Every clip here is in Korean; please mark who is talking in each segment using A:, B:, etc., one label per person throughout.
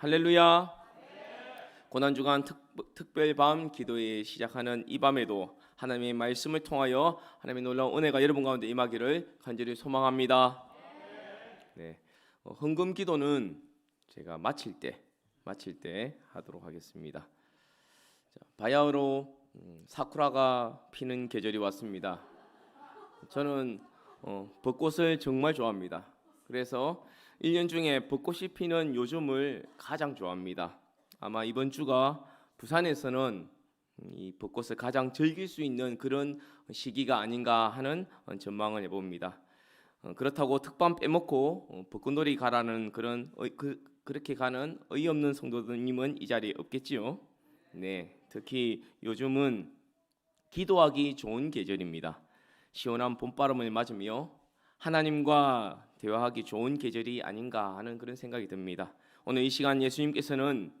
A: 할렐루야. 고난 주간 특, 특별 밤 기도에 시작하는 이 밤에도 하나님의 말씀을 통하여 하나님의 놀라운 은혜가 여러분 가운데 임하기를 간절히 소망합니다. 네, 어, 헌금 기도는 제가 마칠 때 마칠 때 하도록 하겠습니다. 자, 바야흐로 음, 사쿠라가 피는 계절이 왔습니다. 저는 어, 벚꽃을 정말 좋아합니다. 그래서 1년 중에 벚꽃이 피는 요즘을 가장 좋아합니다. 아마 이번 주가 부산에서는 이 벚꽃을 가장 즐길 수 있는 그런 시기가 아닌가 하는 전망을 해봅니다. 어, 그렇다고 특밤 빼먹고 어, 벚꽃놀이 가라는 그런 의- 그, 그렇게 가는 어이없는 성도님은 이 자리에 없겠지요. 네, 특히 요즘은 기도하기 좋은 계절입니다. 시원한 봄바람을 맞으며 하나님과 대화하기 좋은 계절이 아닌가 하는 그런 생각이 듭니다. 오늘 이 시간 예수님께서는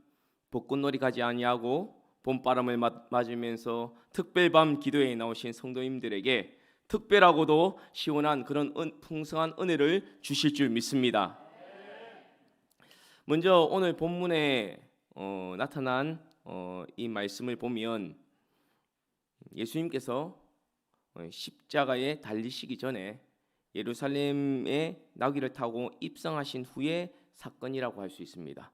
A: 벚꽃놀이 가지 아니하고 봄바람을 맞- 맞으면서 특별밤 기도에 나오신 성도님들에게 특별하고도 시원한 그런 은, 풍성한 은혜를 주실 줄 믿습니다. 먼저 오늘 본문에 어, 나타난 어, 이 말씀을 보면 예수님께서 어, 십자가에 달리시기 전에 예루살렘에 나귀를 타고 입성하신 후의 사건이라고 할 수 있습니다.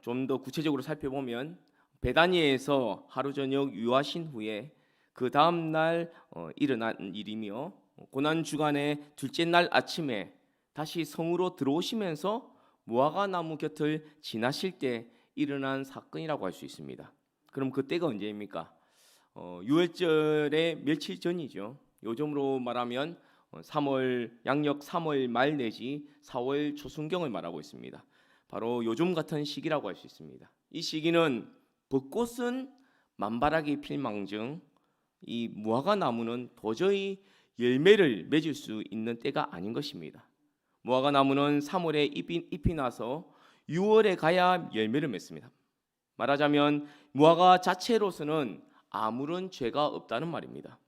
A: 좀 더 구체적으로 살펴보면 베다니에서 하루 저녁 유하신 후에 그 다음 날 어, 일어난 일이며 고난 주간의 둘째 날 아침에 다시 성으로 들어오시면서 무화과 나무 곁을 지나실 때 일어난 사건이라고 할 수 있습니다. 그럼 그때가 언제입니까? 어, 6월절의 며칠 전이죠. 요즘으로 말하면 어, 3월 양력 3월 말 내지 4월 초순경을 말하고 있습니다. 바로 요즘 같은 시기라고 할 수 있습니다. 이 시기는 벚꽃은 만발하게 필망정 이 무화과 나무는 도저히 열매를 맺을 수 있는 때가 아닌 것입니다. 무화과 나무는 3월에 잎이, 잎이 나서 6월에 가야 열매를 맺습니다. 말하자면 무화과 자체로서는 아무런 죄가 없다는 말입니다.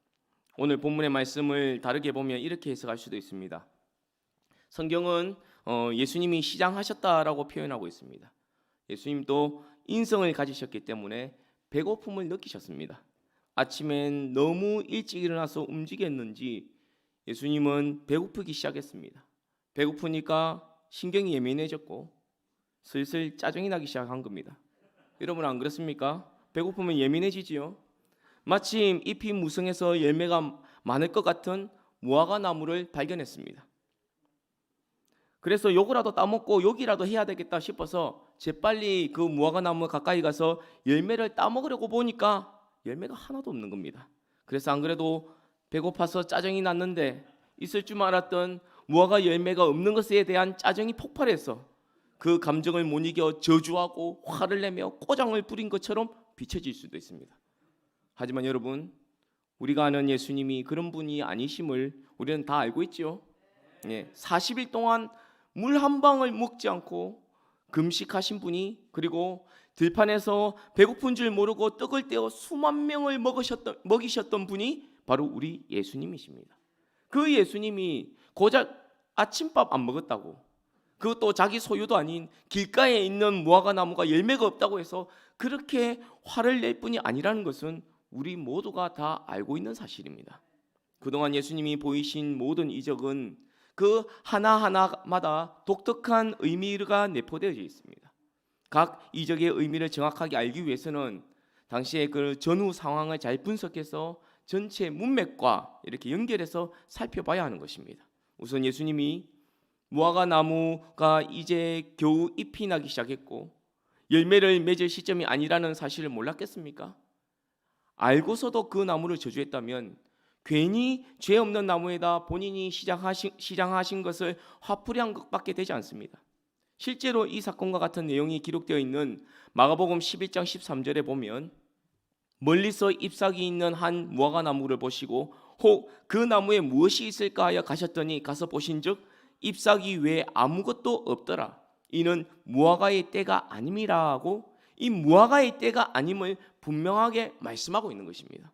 A: 오늘 본문의 말씀을 다르게 보면 이렇게 해석할 수도 있습니다. 성경은 어, 예수님이 시장하셨다라고 표현하고 있습니다. 예수님도 인성을 가지셨기 때문에 배고픔을 느끼셨습니다. 아침엔 너무 일찍 일어나서 움직였는지 예수님은 배고프기 시작했습니다. 배고프니까 신경이 예민해졌고 슬슬 짜증이 나기 시작한 겁니다. 여러분 안 그렇습니까? 배고프면 예민해지지요. 마침 잎이 무성해서 열매가 많을 것 같은 무화과 나무를 발견했습니다. 그래서 요거라도 따먹고 여기라도 해야 되겠다 싶어서 재빨리 그 무화과 나무 가까이 가서 열매를 따먹으려고 보니까 열매가 하나도 없는 겁니다. 그래서 안 그래도 배고파서 짜증이 났는데 있을 줄 알았던 무화과 열매가 없는 것에 대한 짜증이 폭발해서 그 감정을 못 이겨 저주하고 화를 내며 꼬장을 부린 것처럼 비춰질 수도 있습니다. 하지만 여러분 우리가 아는 예수님이 그런 분이 아니심을 우리는 다 알고 있지요. 예, 40일 동안 물 한 방울 먹지 않고 금식하신 분이 그리고 들판에서 배고픈 줄 모르고 떡을 떼어 수만 명을 먹으셨던 먹이셨던 분이 바로 우리 예수님이십니다. 그 예수님이 고작 아침밥 안 먹었다고 그것도 자기 소유도 아닌 길가에 있는 무화과 나무가 열매가 없다고 해서 그렇게 화를 낼 뿐이 아니라는 것은 우리 모두가 다 알고 있는 사실입니다. 그동안 예수님이 보이신 모든 이적은 그 하나하나마다 독특한 의미가 내포되어 있습니다. 각 이적의 의미를 정확하게 알기 위해서는 당시의 그 전후 상황을 잘 분석해서 전체 문맥과 이렇게 연결해서 살펴봐야 하는 것입니다. 우선 예수님이 무화과 나무가 이제 겨우 잎이 나기 시작했고 열매를 맺을 시점이 아니라는 사실을 몰랐겠습니까? 알고서도 그 나무를 저주했다면 괜히 죄 없는 나무에다 본인이 시장하신, 시장하신 것을 화풀이한 것밖에 되지 않습니다. 실제로 이 사건과 같은 내용이 기록되어 있는 마가복음 11장 13절에 보면 멀리서 잎사귀 있는 한 무화과 나무를 보시고 혹 그 나무에 무엇이 있을까 하여 가셨더니 가서 보신즉 잎사귀 외에 아무것도 없더라. 이는 무화과의 때가 아님이라고 이 무화과의 때가 아님을 분명하게 말씀하고 있는 것입니다.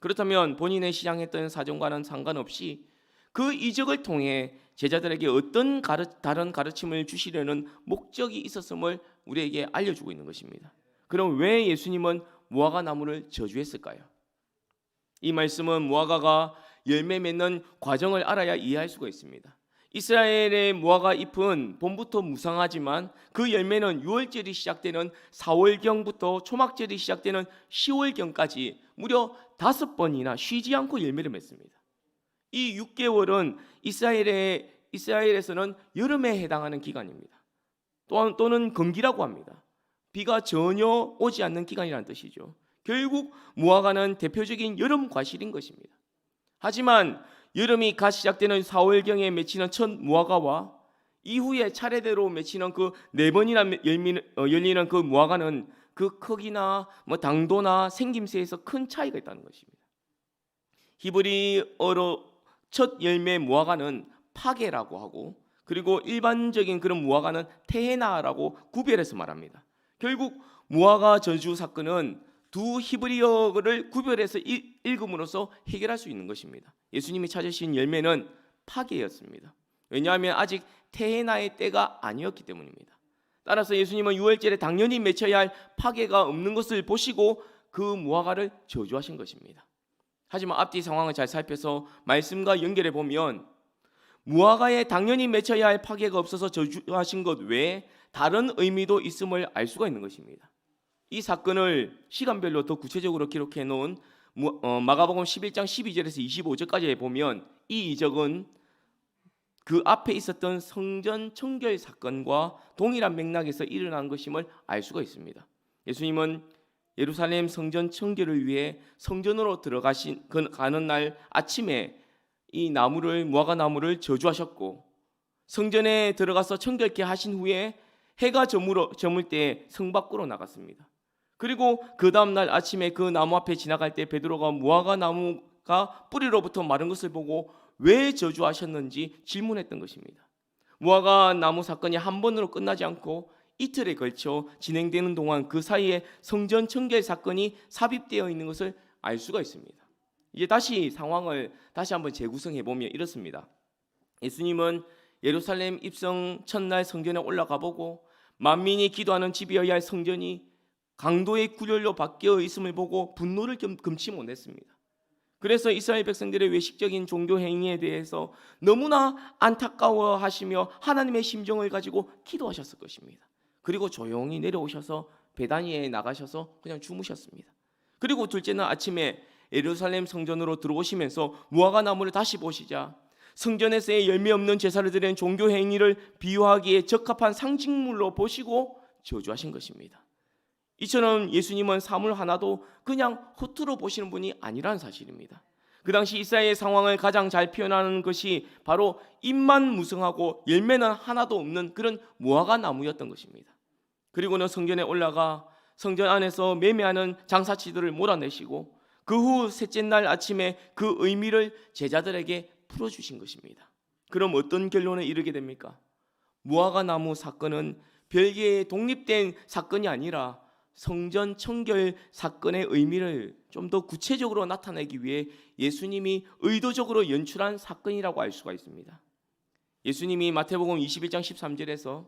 A: 그렇다면 본인의 시장했던 사정과는 상관없이 그 이적을 통해 제자들에게 어떤 가르, 다른 가르침을 주시려는 목적이 있었음을 우리에게 알려주고 있는 것입니다. 그럼 왜 예수님은 무화과 나무를 저주했을까요? 이 말씀은 무화과가 열매 맺는 과정을 알아야 이해할 수가 있습니다. 이스라엘의 무화과 잎은 봄부터 무성하지만 그 열매는 6월절이 시작되는 4월경부터 초막절이 시작되는 10월경까지 무려 다섯 번이나 쉬지 않고 열매를 맺습니다. 이 6개월은 이스라엘의 이스라엘에서는 여름에 해당하는 기간입니다. 또한 또는 건기라고 합니다. 비가 전혀 오지 않는 기간이라는 뜻이죠. 결국 무화과는 대표적인 여름 과실인 것입니다. 하지만 여름이 갓 시작되는 4월경에 맺히는 첫 무화과와 이후에 차례대로 맺히는 그 네 번이나 어, 열리는 그 무화과는 그 크기나 뭐 당도나 생김새에서 큰 차이가 있다는 것입니다. 히브리어로 첫 열매 무화과는 파게라고 하고 그리고 일반적인 그런 무화과는 테헤나라고 구별해서 말합니다. 결국 무화과 저주 사건은 두 히브리어를 구별해서 일- 읽음으로써 해결할 수 있는 것입니다. 예수님이 찾으신 열매는 파게였습니다. 왜냐하면 아직 테헤나의 때가 아니었기 때문입니다. 따라서 예수님은 6월절에 당연히 맺혀야 할 파게가 없는 것을 보시고 그 무화과를 저주하신 것입니다. 하지만 앞뒤 상황을 잘 살펴서 말씀과 연결해 보면 무화과에 당연히 맺혀야 할 파괴가 없어서 저주하신 것 외에 다른 의미도 있음을 알 수가 있는 것입니다. 이 사건을 시간별로 더 구체적으로 기록해 놓은 무- 어, 마가복음 11장 12절에서 25절까지 보면 이 이적은 그 앞에 있었던 성전 청결 사건과 동일한 맥락에서 일어난 것임을 알 수가 있습니다. 예수님은 예루살렘 성전 청결을 위해 성전으로 들어가신 그- 가는 날 아침에 이 나무를 무화과 나무를 저주하셨고 성전에 들어가서 청결케 하신 후에 해가 저물어 저물 때 성 밖으로 나갔습니다. 그리고 그 다음 날 아침에 그 나무 앞에 지나갈 때 베드로가 무화과 나무가 뿌리로부터 마른 것을 보고 왜 저주하셨는지 질문했던 것입니다. 무화과 나무 사건이 한 번으로 끝나지 않고 이틀에 걸쳐 진행되는 동안 그 사이에 성전 청결 사건이 삽입되어 있는 것을 알 수가 있습니다. 이제 다시 상황을 다시 한번 재구성해 보면 이렇습니다. 예수님은 예루살렘 입성 첫날 성전에 올라가 보고 만민이 기도하는 집이어야 할 성전이 강도의 굴혈로 바뀌어 있음을 보고 분노를 금- 금치 못했습니다. 그래서 이스라엘 백성들의 외식적인 종교 행위에 대해서 너무나 안타까워하시며 하나님의 심정을 가지고 기도하셨을 것입니다. 그리고 조용히 내려오셔서 베다니에 나가셔서 그냥 주무셨습니다. 그리고 둘째 날 아침에 예루살렘 성전으로 들어오시면서 무화과 나무를 다시 보시자 성전에서의 열매 없는 제사를 드리는 종교 행위를 비유하기에 적합한 상징물로 보시고 저주하신 것입니다. 이처럼 예수님은 사물 하나도 그냥 허투루 보시는 분이 아니라는 사실입니다. 그 당시 이스라엘 상황을 가장 잘 표현하는 것이 바로 잎만 무성하고 열매는 하나도 없는 그런 무화과 나무였던 것입니다. 그리고는 성전에 올라가 성전 안에서 매매하는 장사치들을 몰아내시고 그 후 셋째 날 아침에 그 의미를 제자들에게 풀어주신 것입니다. 그럼 어떤 결론에 이르게 됩니까? 무화과 나무 사건은 별개의 독립된 사건이 아니라 성전 청결 사건의 의미를 좀 더 구체적으로 나타내기 위해 예수님이 의도적으로 연출한 사건이라고 알 수가 있습니다. 예수님이 마태복음 21장 13절에서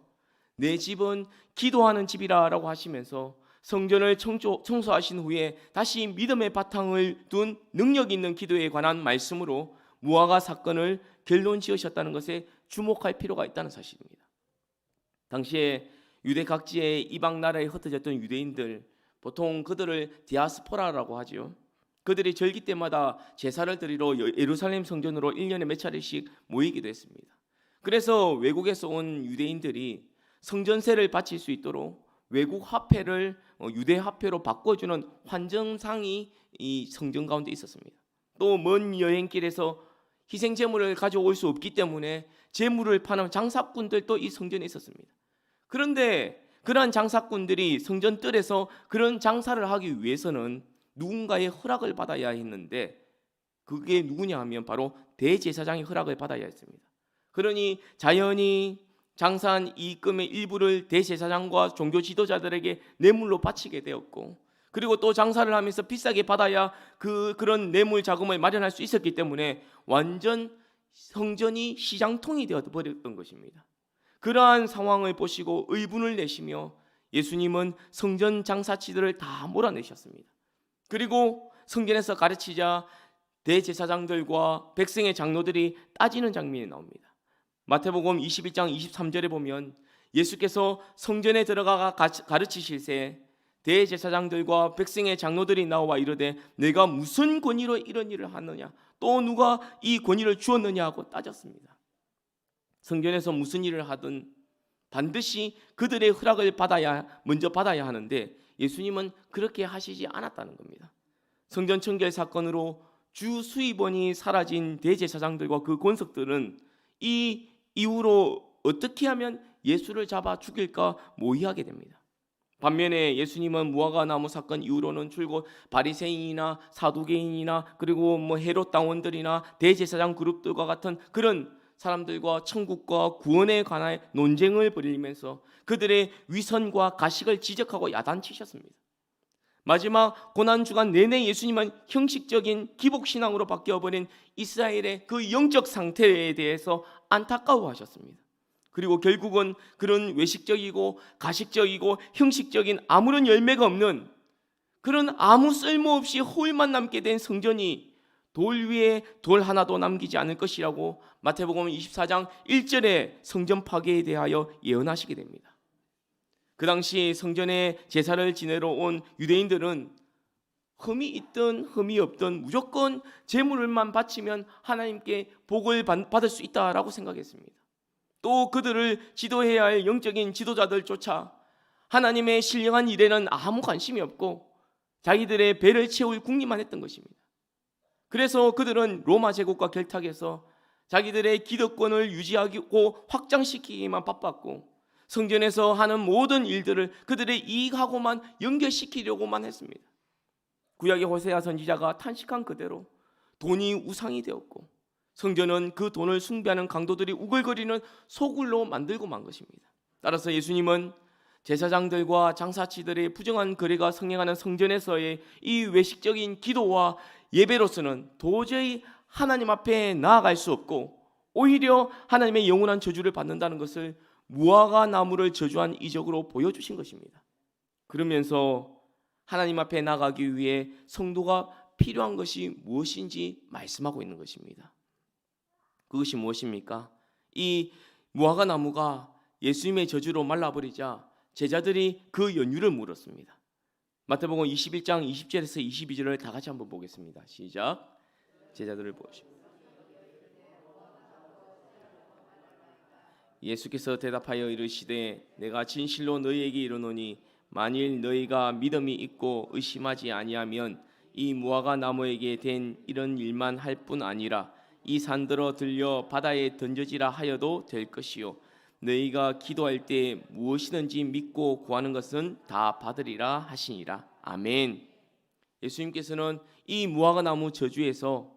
A: 내 집은 기도하는 집이라라고 하시면서 성전을 청소, 청소하신 후에 다시 믿음의 바탕을 둔 능력 있는 기도에 관한 말씀으로 무화과 사건을 결론 지으셨다는 것에 주목할 필요가 있다는 사실입니다. 당시에 유대 각지의 이방 나라에 흩어졌던 유대인들 보통 그들을 디아스포라라고 하지요. 그들이 절기 때마다 제사를 드리러 예루살렘 성전으로 1년에 몇 차례씩 모이기도 했습니다. 그래서 외국에서 온 유대인들이 성전세를 바칠 수 있도록 외국 화폐를 어, 유대 화폐로 바꿔주는 환정상이 이 성전 가운데 있었습니다. 또 먼 여행길에서 희생 제물을 가져올 수 없기 때문에 제물을 파는 장사꾼들도 이 성전에 있었습니다. 그런데 그러한 장사꾼들이 성전 뜰에서 그런 장사를 하기 위해서는 누군가의 허락을 받아야 했는데 그게 누구냐 하면 바로 대제사장의 허락을 받아야 했습니다. 그러니 자연히 장사한 이익금의 일부를 대제사장과 종교 지도자들에게 뇌물로 바치게 되었고 그리고 또 장사를 하면서 비싸게 받아야 그 그런 뇌물 자금을 마련할 수 있었기 때문에 완전 성전이 시장통이 되어 버렸던 것입니다. 그러한 상황을 보시고 의분을 내시며 예수님은 성전 장사치들을 다 몰아내셨습니다. 그리고 성전에서 가르치자 대제사장들과 백성의 장로들이 따지는 장면이 나옵니다. 마태복음 21장 23절에 보면 예수께서 성전에 들어가 가르치실새 대제사장들과 백성의 장로들이 나와 이르되 내가 무슨 권위로 이런 일을 하느냐 또 누가 이 권위를 주었느냐 하고 따졌습니다. 성전에서 무슨 일을 하든 반드시 그들의 허락을 받아야 먼저 받아야 하는데 예수님은 그렇게 하시지 않았다는 겁니다. 성전 청결 사건으로 주 수입원이 사라진 대제사장들과 그 권석들은 이 이후로 어떻게 하면 예수를 잡아 죽일까 모의하게 됩니다. 반면에 예수님은 무화과 나무 사건 이후로는 줄곧 바리새인이나 사두개인이나 그리고 뭐 헤롯 당원들이나 대제사장 그룹들과 같은 그런 사람들과 천국과 구원에 관한 논쟁을 벌이면서 그들의 위선과 가식을 지적하고 야단치셨습니다. 마지막 고난 주간 내내 예수님은 형식적인 기복 신앙으로 바뀌어 버린 이스라엘의 그 영적 상태에 대해서 안타까워하셨습니다. 그리고 결국은 그런 외식적이고 가식적이고 형식적인 아무런 열매가 없는 그런 아무 쓸모없이 홀만 남게 된 성전이 돌 위에 돌 하나도 남기지 않을 것이라고 마태복음 24장 1절에 성전 파괴에 대하여 예언하시게 됩니다. 그 당시 성전에 제사를 지내러 온 유대인들은 흠이 있든 흠이 없든 무조건 제물만 바치면 하나님께 복을 받을 수 있다라고 생각했습니다. 또 그들을 지도해야 할 영적인 지도자들조차 하나님의 신령한 일에는 아무 관심이 없고 자기들의 배를 채울 궁리만 했던 것입니다. 그래서 그들은 로마 제국과 결탁해서 자기들의 기득권을 유지하고 확장시키기만 바빴고 성전에서 하는 모든 일들을 그들의 이익하고만 연결시키려고만 했습니다. 구약의 호세아 선지자가 탄식한 그대로 돈이 우상이 되었고 성전은 그 돈을 숭배하는 강도들이 우글거리는 소굴로 만들고 만 것입니다. 따라서 예수님은 제사장들과 장사치들의 부정한 거래가 성행하는 성전에서의 이 외식적인 기도와 예배로서는 도저히 하나님 앞에 나아갈 수 없고 오히려 하나님의 영원한 저주를 받는다는 것을 무화과 나무를 저주한 이적으로 보여주신 것입니다. 그러면서 하나님 앞에 나가기 위해 성도가 필요한 것이 무엇인지 말씀하고 있는 것입니다. 그것이 무엇입니까? 이 무화과 나무가 예수님의 저주로 말라버리자 제자들이 그 연유를 물었습니다. 마태복음 21장 20절에서 22절을 다 같이 한번 보겠습니다. 시작. 제자들을 보시오. 예수께서 대답하여 이르시되 내가 진실로 너희에게 이르노니 만일 너희가 믿음이 있고 의심하지 아니하면 이 무화과 나무에게 된 이런 일만 할 뿐 아니라 이 산들어 들려 바다에 던져지라 하여도 될 것이요 너희가 기도할 때 무엇이든지 믿고 구하는 것은 다 받으리라 하시니라 아멘. 예수님께서는 이 무화과 나무 저주에서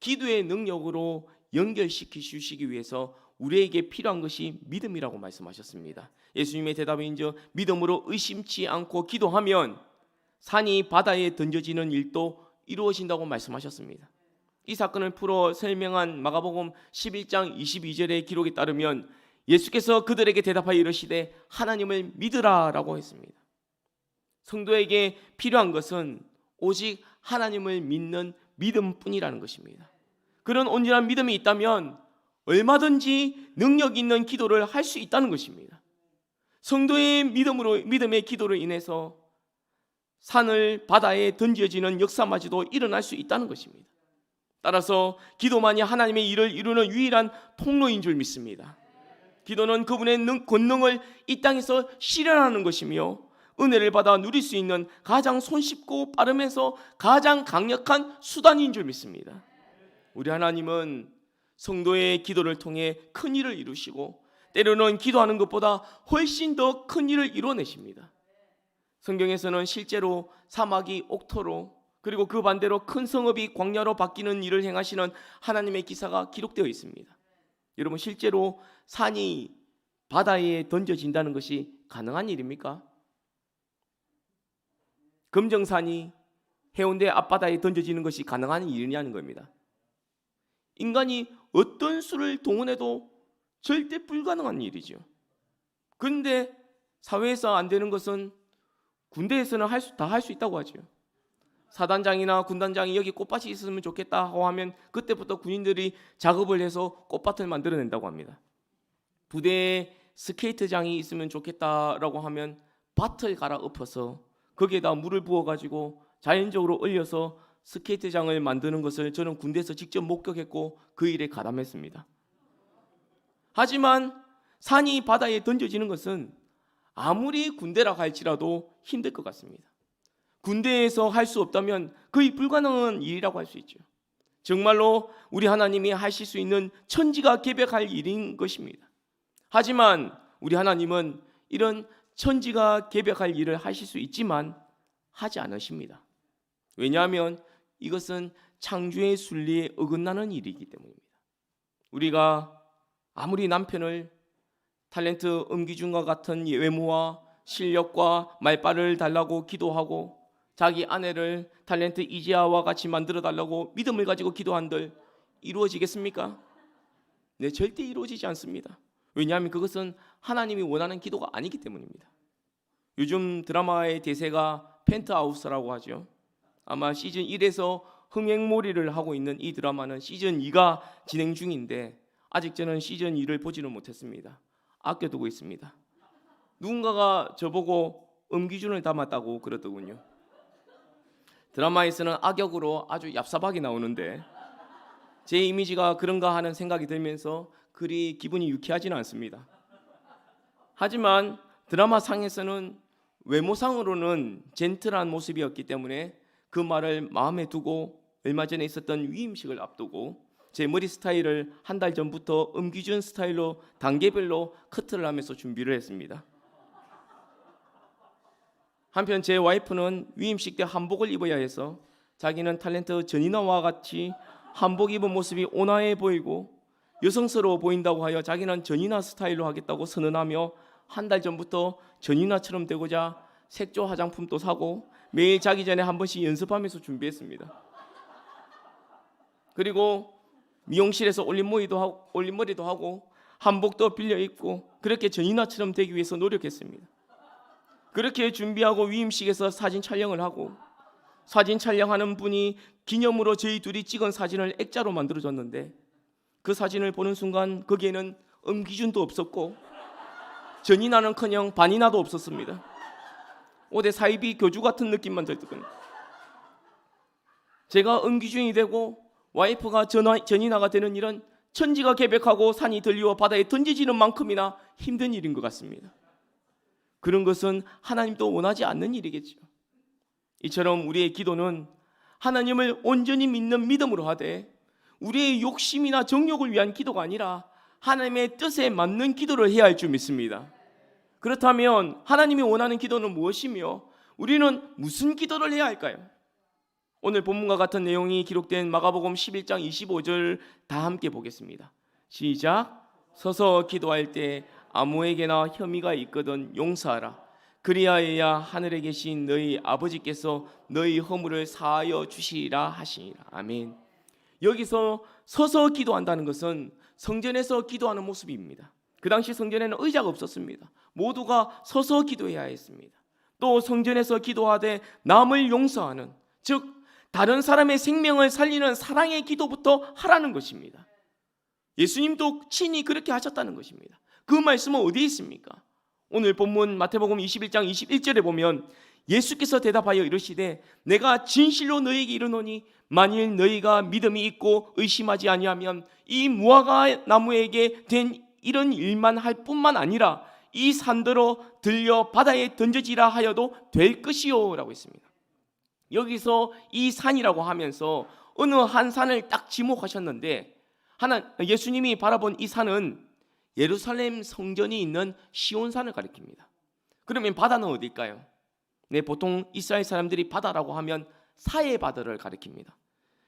A: 기도의 능력으로 연결시키 주시기 위해서 우리에게 필요한 것이 믿음이라고 말씀하셨습니다. 예수님의 대답이 이제 믿음으로 의심치 않고 기도하면 산이 바다에 던져지는 일도 이루어진다고 말씀하셨습니다. 이 사건을 풀어 설명한 마가복음 11장 22절의 기록에 따르면 예수께서 그들에게 대답하여 이르시되 하나님을 믿으라라고 했습니다. 성도에게 필요한 것은 오직 하나님을 믿는 믿음뿐이라는 것입니다. 그런 온전한 믿음이 있다면 얼마든지 능력 있는 기도를 할 수 있다는 것입니다. 성도의 믿음으로 믿음의 기도로 인해서 산을 바다에 던져지는 역사마저도 일어날 수 있다는 것입니다. 따라서 기도만이 하나님의 일을 이루는 유일한 통로인 줄 믿습니다. 기도는 그분의 능, 권능을 이 땅에서 실현하는 것이며 은혜를 받아 누릴 수 있는 가장 손쉽고 빠르면서 가장 강력한 수단인 줄 믿습니다. 우리 하나님은 성도의 기도를 통해 큰 일을 이루시고 때로는 기도하는 것보다 훨씬 더 큰 일을 이뤄내십니다. 성경에서는 실제로 사막이 옥토로 그리고 그 반대로 큰 성읍이 광야로 바뀌는 일을 행하시는 하나님의 기사가 기록되어 있습니다. 여러분 실제로 산이 바다에 던져진다는 것이 가능한 일입니까? 금정산이 해운대 앞바다에 던져지는 것이 가능한 일이냐는 겁니다. 인간이 어떤 수를 동원해도 절대 불가능한 일이죠. 그런데 사회에서 안 되는 것은 군대에서는 할 수 다 할 수 있다고 하죠. 사단장이나 군단장이 여기 꽃밭이 있으면 좋겠다 하고 하면 그때부터 군인들이 작업을 해서 꽃밭을 만들어낸다고 합니다. 부대에 스케이트장이 있으면 좋겠다라고 하면 밭을 갈아 엎어서 거기에다 물을 부어 가지고 자연적으로 얼려서 스케이트장을 만드는 것을 저는 군대에서 직접 목격했고 그 일에 가담했습니다. 하지만 산이 바다에 던져지는 것은 아무리 군대라 할지라도 힘들 것 같습니다. 군대에서 할 수 없다면 거의 불가능한 일이라고 할 수 있죠. 정말로 우리 하나님이 하실 수 있는 천지가 개벽할 일인 것입니다. 하지만 우리 하나님은 이런 천지가 개벽할 일을 하실 수 있지만 하지 않으십니다. 왜냐하면 이것은 창조의 순리에 어긋나는 일이기 때문입니다. 우리가 아무리 남편을 탤런트 음기준과 같은 외모와 실력과 말빨을 달라고 기도하고 자기 아내를 탤런트 이지아와 같이 만들어 달라고 믿음을 가지고 기도한들 이루어지겠습니까? 네, 절대 이루어지지 않습니다. 왜냐하면 그것은 하나님이 원하는 기도가 아니기 때문입니다. 요즘 드라마의 대세가 펜트하우스라고 하죠. 아마 시즌 1에서 흥행몰이를 하고 있는 이 드라마는 시즌 2가 진행 중인데 아직 저는 시즌 2를 보지는 못했습니다. 아껴두고 있습니다. 누군가가 저보고 음기준을 닮았다고 그러더군요. 드라마에서는 악역으로 아주 얍삽하게 나오는데 제 이미지가 그런가 하는 생각이 들면서 그리 기분이 유쾌하지는 않습니다. 하지만 드라마 상에서는 외모상으로는 젠틀한 모습이었기 때문에 그 말을 마음에 두고 얼마 전에 있었던 위임식을 앞두고 제 머리 스타일을 한 달 전부터 음기준 스타일로 단계별로 커트를 하면서 준비를 했습니다. 한편 제 와이프는 위임식 때 한복을 입어야 해서 자기는 탤런트 전인아와 같이 한복 입은 모습이 온화해 보이고 여성스러워 보인다고 하여 자기는 전인아 스타일로 하겠다고 선언하며 한 달 전부터 전인아처럼 되고자 색조 화장품도 사고 매일 자기 전에 한 번씩 연습하면서 준비했습니다. 그리고 미용실에서 올림머리도 하고, 올림머리도 하고 한복도 빌려 입고 그렇게 전인아처럼 되기 위해서 노력했습니다. 그렇게 준비하고 위임식에서 사진 촬영을 하고 사진 촬영하는 분이 기념으로 저희 둘이 찍은 사진을 액자로 만들어줬는데 그 사진을 보는 순간 거기에는 음기준도 없었고 전이 나는커녕 반이나도 없었습니다. 오대 사이비 교주 같은 느낌만 들더군요. 제가 음기준이 되고 와이프가 전화, 전이나가 되는 일은 천지가 개벽하고 산이 들리워 바다에 던지지는 만큼이나 힘든 일인 것 같습니다. 그런 것은 하나님도 원하지 않는 일이겠죠. 이처럼 우리의 기도는 하나님을 온전히 믿는 믿음으로 하되 우리의 욕심이나 정욕을 위한 기도가 아니라 하나님의 뜻에 맞는 기도를 해야 할 줄 믿습니다. 그렇다면 하나님이 원하는 기도는 무엇이며 우리는 무슨 기도를 해야 할까요? 오늘 본문과 같은 내용이 기록된 마가복음 11장 25절 다 함께 보겠습니다. 시작. 서서 기도할 때 아무에게나 혐의가 있거든 용서하라. 그리하여야 하늘에 계신 너희 아버지께서 너희 허물을 사하여 주시리라 하시니라. 아멘. 여기서 서서 기도한다는 것은 성전에서 기도하는 모습입니다. 그 당시 성전에는 의자가 없었습니다. 모두가 서서 기도해야 했습니다. 또 성전에서 기도하되 남을 용서하는 즉 다른 사람의 생명을 살리는 사랑의 기도부터 하라는 것입니다. 예수님도 친히 그렇게 하셨다는 것입니다. 그 말씀은 어디에 있습니까? 오늘 본문 마태복음 21장 21절에 보면 예수께서 대답하여 이르시되 내가 진실로 너희에게 이르노니 만일 너희가 믿음이 있고 의심하지 아니하면 이 무화과 나무에게 된 이런 일만 할 뿐만 아니라 이 산더러 들려 바다에 던져지라 하여도 될 것이요라고 했습니다. 여기서 이 산이라고 하면서 어느 한 산을 딱 지목하셨는데 하나 예수님이 바라본 이 산은 예루살렘 성전이 있는 시온산을 가리킵니다. 그러면 바다는 어디일까요? 네, 보통 이스라엘 사람들이 바다라고 하면 사해 바다를 가리킵니다.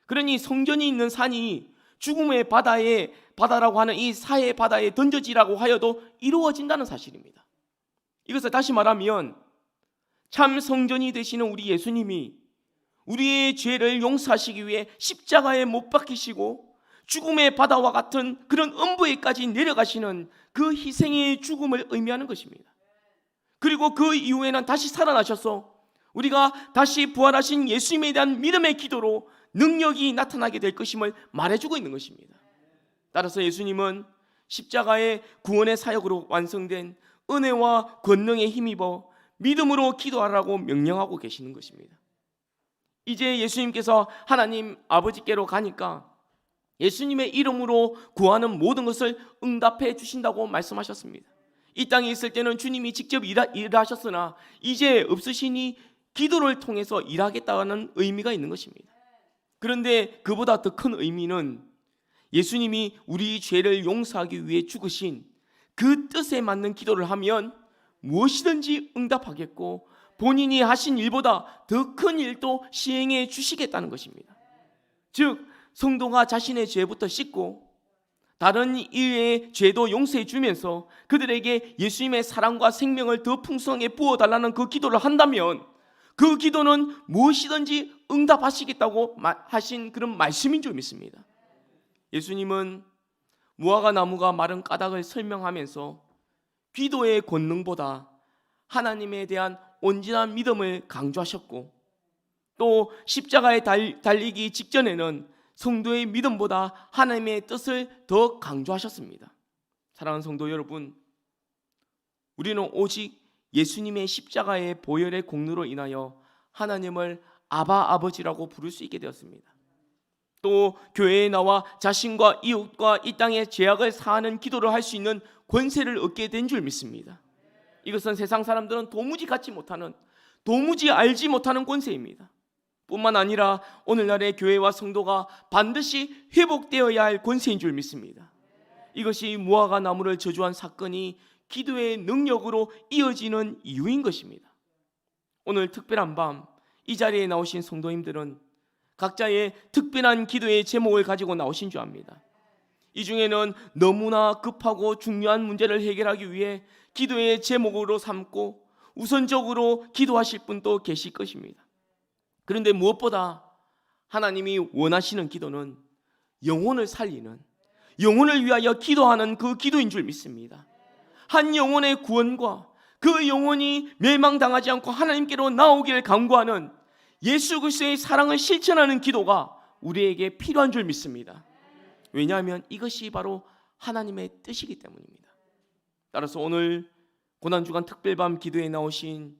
A: 그러니 성전이 있는 산이 죽음의 바다에 바다라고 하는 이 사해 바다에 던져지라고 하여도 이루어진다는 사실입니다. 이것을 다시 말하면 참 성전이 되시는 우리 예수님이 우리의 죄를 용서하시기 위해 십자가에 못 박히시고 죽음의 바다와 같은 그런 음부에까지 내려가시는 그 희생의 죽음을 의미하는 것입니다. 그리고 그 이후에는 다시 살아나셔서 우리가 다시 부활하신 예수님에 대한 믿음의 기도로 능력이 나타나게 될 것임을 말해주고 있는 것입니다. 따라서 예수님은 십자가의 구원의 사역으로 완성된 은혜와 권능에 힘입어 믿음으로 기도하라고 명령하고 계시는 것입니다. 이제 예수님께서 하나님 아버지께로 가니까 예수님의 이름으로 구하는 모든 것을 응답해 주신다고 말씀하셨습니다. 이 땅에 있을 때는 주님이 직접 일하, 일하셨으나 이제 없으시니 기도를 통해서 일하겠다는 의미가 있는 것입니다. 그런데 그보다 더 큰 의미는 예수님이 우리 죄를 용서하기 위해 죽으신 그 뜻에 맞는 기도를 하면 무엇이든지 응답하겠고 본인이 하신 일보다 더 큰 일도 시행해 주시겠다는 것입니다. 즉 성도가 자신의 죄부터 씻고 다른 이의 죄도 용서해 주면서 그들에게 예수님의 사랑과 생명을 더 풍성하게 부어 달라는 그 기도를 한다면 그 기도는 무엇이든지 응답하시겠다고 마- 하신 그런 말씀인 줄 믿습니다. 예수님은 무화과 나무가 마른 까닭을 설명하면서 기도의 권능보다 하나님에 대한 온전한 믿음을 강조하셨고 또 십자가에 달, 달리기 직전에는 성도의 믿음보다 하나님의 뜻을 더 강조하셨습니다. 사랑하는 성도 여러분, 우리는 오직 예수님의 십자가의 보혈의 공로로 인하여 하나님을 아바 아버지라고 부를 수 있게 되었습니다. 또 교회에 나와 자신과 이웃과 이 땅의 죄악을 사하는 기도를 할 수 있는 권세를 얻게 된 줄 믿습니다. 이것은 세상 사람들은 도무지 갖지 못하는 도무지 알지 못하는 권세입니다. 뿐만 아니라 오늘날의 교회와 성도가 반드시 회복되어야 할 권세인 줄 믿습니다. 이것이 무화과 나무를 저주한 사건이 기도의 능력으로 이어지는 이유인 것입니다. 오늘 특별한 밤 이 자리에 나오신 성도님들은 각자의 특별한 기도의 제목을 가지고 나오신 줄 압니다. 이 중에는 너무나 급하고 중요한 문제를 해결하기 위해 기도의 제목으로 삼고 우선적으로 기도하실 분도 계실 것입니다. 그런데 무엇보다 하나님이 원하시는 기도는 영혼을 살리는 영혼을 위하여 기도하는 그 기도인 줄 믿습니다. 한 영혼의 구원과 그 영혼이 멸망당하지 않고 하나님께로 나오기를 간구하는 예수 그리스도의 사랑을 실천하는 기도가 우리에게 필요한 줄 믿습니다. 왜냐하면 이것이 바로 하나님의 뜻이기 때문입니다. 따라서 오늘 고난주간 특별밤 기도에 나오신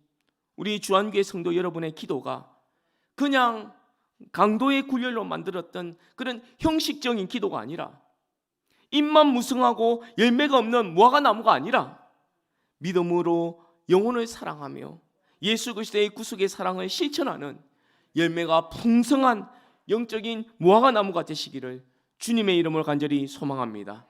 A: 우리 주한교회 성도 여러분의 기도가 그냥 강도의 굴열로 만들었던 그런 형식적인 기도가 아니라 입만 무성하고 열매가 없는 무화과 나무가 아니라 믿음으로 영혼을 사랑하며 예수 그리스도의 구속의 사랑을 실천하는 열매가 풍성한 영적인 무화과 나무가 되시기를 주님의 이름으로 간절히 소망합니다.